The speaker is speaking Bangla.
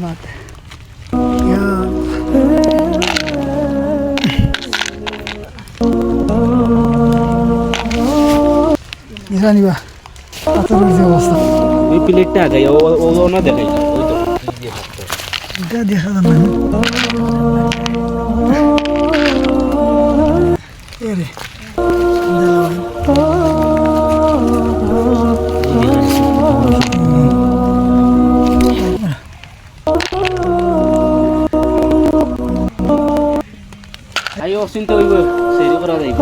बात है यार নিবা নিবা পাথরের যে অবস্থা ওই প্লেটটা আগে ও ও ও না দেখাই ওই তো এটা দেখা যাবে না এরে আই অচিন্তা হইব সেরি করা যাইব.